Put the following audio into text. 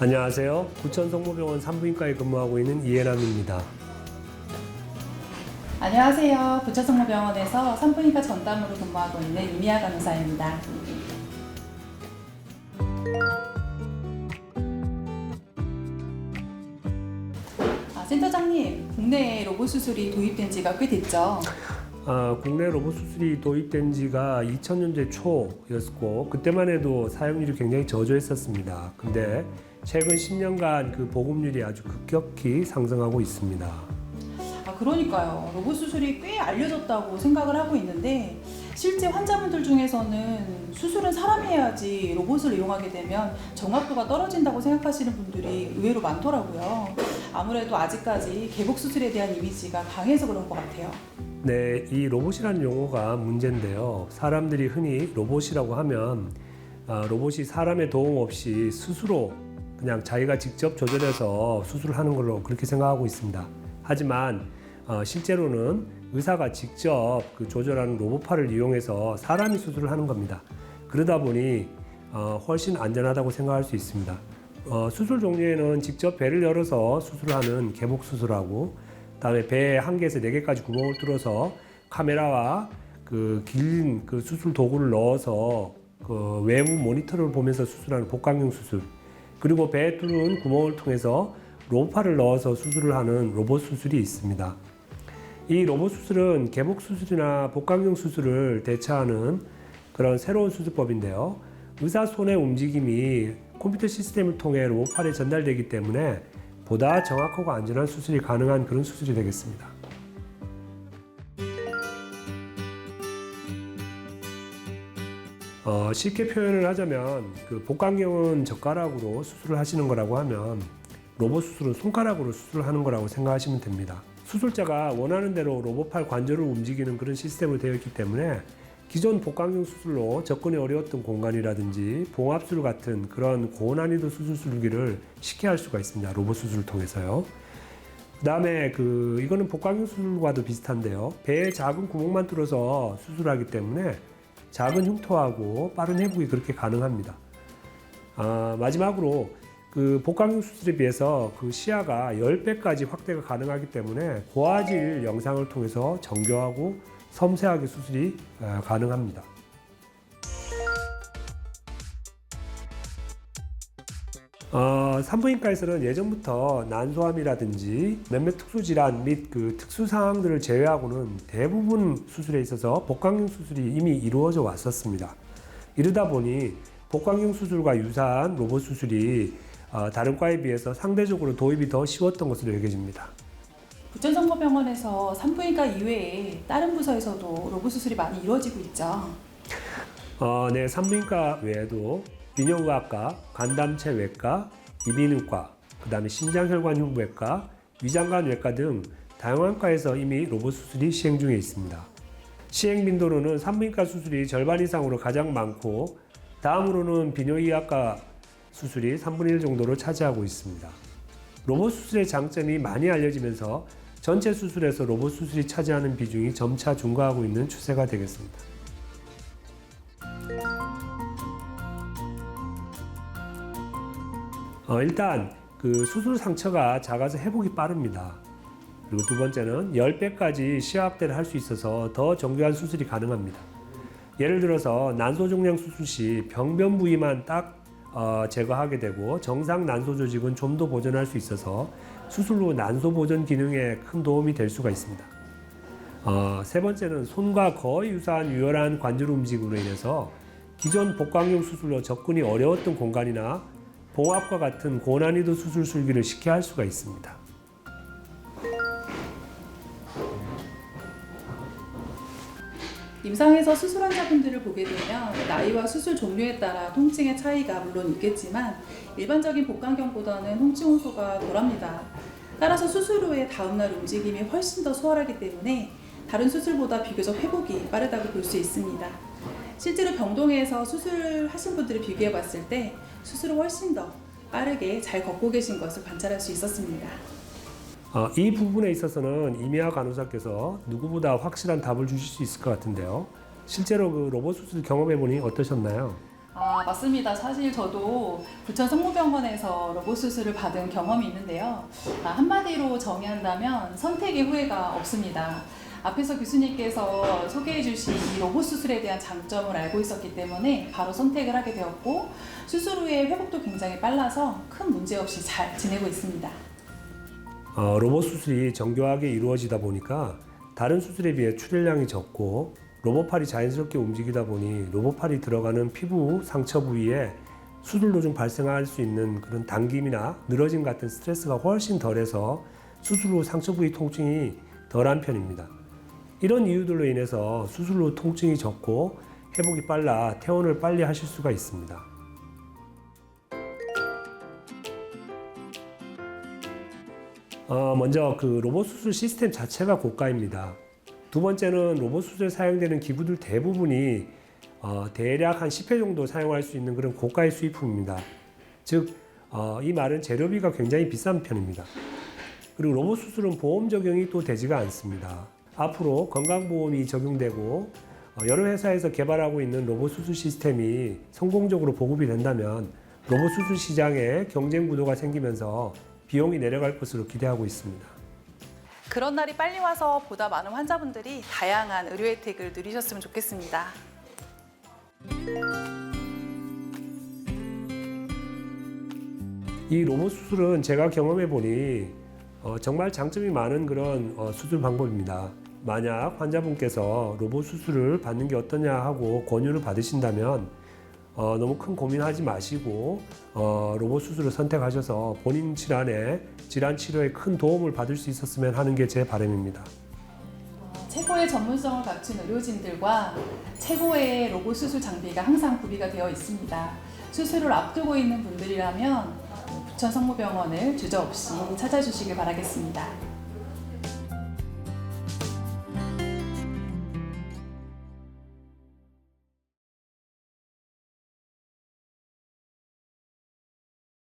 안녕하세요. 부천 성모병원 산부인과에 근무하고 있는 이해남입니다. 안녕하세요. 부천성모병원에서 산부인과 전담으로 근무하고 있는 이미아 간호사입니다. 아, 센터장님, 국내에 로봇 수술이 도입된 지가 꽤 됐죠? 아, 국내 로봇 수술이 도입된 지가 2000년대 초였고 그때만 해도 사용률이 굉장히 저조했었습니다. 근데 최근 10년간 그 보급률이 아주 급격히 상승하고 있습니다. 아, 그러니까요. 로봇 수술이 꽤 알려졌다고 생각을 하고 있는데 실제 환자분들 중에서는 수술은 사람이 해야지 로봇을 이용하게 되면 정확도가 떨어진다고 생각하시는 분들이 의외로 많더라고요. 아무래도 아직까지 개복 수술에 대한 이미지가 강해서 그런 것 같아요. 네, 이 로봇이라는 용어가 문제인데요. 사람들이 흔히 로봇이라고 하면 아, 로봇이 사람의 도움 없이 스스로 그냥 자기가 직접 조절해서 수술을 하는 걸로 그렇게 생각하고 있습니다. 하지만 어, 실제로는 의사가 직접 그 조절하는 로봇팔을 이용해서 사람이 수술을 하는 겁니다. 그러다 보니 어, 훨씬 안전하다고 생각할 수 있습니다. 어, 수술 종류에는 직접 배를 열어서 수술하는 개복 수술하고 다음에 배에 한 개에서 네 개까지 구멍을 뚫어서 카메라와 그 긴 그 수술 도구를 넣어서 그 외부 모니터를 보면서 수술하는 복강경 수술 그리고 배에 뚫은 구멍을 통해서 로파를 넣어서 수술을 하는 로봇 수술이 있습니다. 이 로봇 수술은 개복 수술이나 복강경 수술을 대체하는 그런 새로운 수술법인데요. 의사 손의 움직임이 컴퓨터 시스템을 통해 로봇팔에 전달되기 때문에 보다 정확하고 안전한 수술이 가능한 그런 수술이 되겠습니다. 어, 쉽게 표현을 하자면 그 복강경은 젓가락으로 수술을 하시는 거라고 하면 로봇 수술은 손가락으로 수술을 하는 거라고 생각하시면 됩니다. 수술자가 원하는 대로 로봇팔 관절을 움직이는 그런 시스템으로 되어 있기 때문에 기존 복강경 수술로 접근이 어려웠던 공간이라든지 봉합술 같은 그런 고난이도 수술 술기를 쉽게 할 수가 있습니다. 로봇 수술을 통해서요. 그다음에 그 이거는 복강경 수술과도 비슷한데요. 배에 작은 구멍만 뚫어서 수술하기 때문에 작은 흉터하고 빠른 회복이 그렇게 가능합니다. 아, 마지막으로 그 복강경 수술에 비해서 그 시야가 10배까지 확대가 가능하기 때문에 고화질 영상을 통해서 정교하고 섬세하게 수술이 어, 가능합니다. 어, 산부인과에서는 예전부터 난소암이라든지 몇몇 특수 질환 및 그 특수 상황들을 제외하고는 대부분 수술에 있어서 복강경 수술이 이미 이루어져 왔었습니다. 이러다 보니 복강경 수술과 유사한 로봇 수술이 어, 다른 과에 비해서 상대적으로 도입이 더 쉬웠던 것으로 여겨집니다. 부천성모병원에서 산부인과 이외에 다른 부서에서도 로봇 수술이 많이 이루어지고 있죠. 어, 네, 산부인과 외에도 비뇨의학과, 간담체 외과, 이비인후과, 그 다음에 심장혈관흉부외과, 위장관외과 등 다양한 과에서 이미 로봇 수술이 시행 중에 있습니다. 시행 빈도로는 산부인과 수술이 절반 이상으로 가장 많고 다음으로는 비뇨의학과 수술이 3분의 1 정도로 차지하고 있습니다. 로봇 수술의 장점이 많이 알려지면서 전체 수술에서 로봇 수술이 차지하는 비중이 점차 증가하고 있는 추세가 되겠습니다. 어, 일단 그 수술 상처가 작아서 회복이 빠릅니다. 그리고 두 번째는 10배까지 시야 확대를 할 수 있어서 더 정교한 수술이 가능합니다. 예를 들어서 난소 종양 수술 시 병변 부위만 딱 어, 제거하게 되고 정상 난소 조직은 좀 더 보존할 수 있어서 수술 후 난소 보존 기능에 큰 도움이 될 수가 있습니다. 어, 세 번째는 손과 거의 유사한 유혈한 관절 움직임으로 인해서 기존 복강경 수술로 접근이 어려웠던 공간이나 봉합과 같은 고난이도 수술 술기를 쉽게 할 수가 있습니다. 임상에서 수술 환자분들을 보게 되면 나이와 수술 종류에 따라 통증의 차이가 물론 있겠지만 일반적인 복강경보다는 통증 호소가 덜합니다. 따라서 수술 후에 다음날 움직임이 훨씬 더 수월하기 때문에 다른 수술보다 비교적 회복이 빠르다고 볼 수 있습니다. 실제로 병동에서 수술하신 분들을 비교해 봤을 때 수술을 훨씬 더 빠르게 잘 걷고 계신 것을 관찰할 수 있었습니다. 어, 이 부분에 있어서는 이미아 간호사께서 누구보다 확실한 답을 주실 수 있을 것 같은데요. 실제로 그 로봇 수술 경험해 보니 어떠셨나요? 아, 맞습니다. 사실 저도 부천 성모병원에서 로봇 수술을 받은 경험이 있는데요. 아, 한마디로 정의한다면 선택의 후회가 없습니다. 앞에서 교수님께서 소개해 주신 이 로봇 수술에 대한 장점을 알고 있었기 때문에 바로 선택을 하게 되었고 수술 후에 회복도 굉장히 빨라서 큰 문제 없이 잘 지내고 있습니다. 어, 로봇 수술이 정교하게 이루어지다 보니까 다른 수술에 비해 출혈량이 적고 로봇팔이 자연스럽게 움직이다 보니 로봇팔이 들어가는 피부 상처 부위에 수술 도중 발생할 수 있는 그런 당김이나 늘어짐 같은 스트레스가 훨씬 덜해서 수술 후 상처 부위 통증이 덜한 편입니다. 이런 이유들로 인해서 수술 후 통증이 적고 회복이 빨라 퇴원을 빨리 하실 수가 있습니다. 어, 먼저 그 로봇 수술 시스템 자체가 고가입니다. 두 번째는 로봇 수술에 사용되는 기구들 대부분이 어, 대략 한 10회 정도 사용할 수 있는 그런 고가의 수입품입니다. 즉, 어, 이 말은 재료비가 굉장히 비싼 편입니다. 그리고 로봇 수술은 보험 적용이 또 되지가 않습니다. 앞으로 건강보험이 적용되고 어, 여러 회사에서 개발하고 있는 로봇 수술 시스템이 성공적으로 보급이 된다면 로봇 수술 시장에 경쟁 구도가 생기면서 비용이 내려갈 것으로 기대하고 있습니다. 그런 날이 빨리 와서 보다 많은 환자분들이 다양한 의료 혜택을 누리셨으면 좋겠습니다. 이 로봇 수술은 제가 경험해 보니 어, 정말 장점이 많은 그런 어, 수술 방법입니다. 만약 환자분께서 로봇 수술을 받는 게 어떠냐 하고 권유를 받으신다면 어, 너무 큰 고민하지 마시고 어, 로봇 수술을 선택하셔서 본인 질환에 질환 치료에 큰 도움을 받을 수 있었으면 하는 게 제 바람입니다. 어, 최고의 전문성을 갖춘 의료진들과 최고의 로봇 수술 장비가 항상 구비가 되어 있습니다. 수술을 앞두고 있는 분들이라면 부천 성모병원을 주저없이 찾아주시길 바라겠습니다.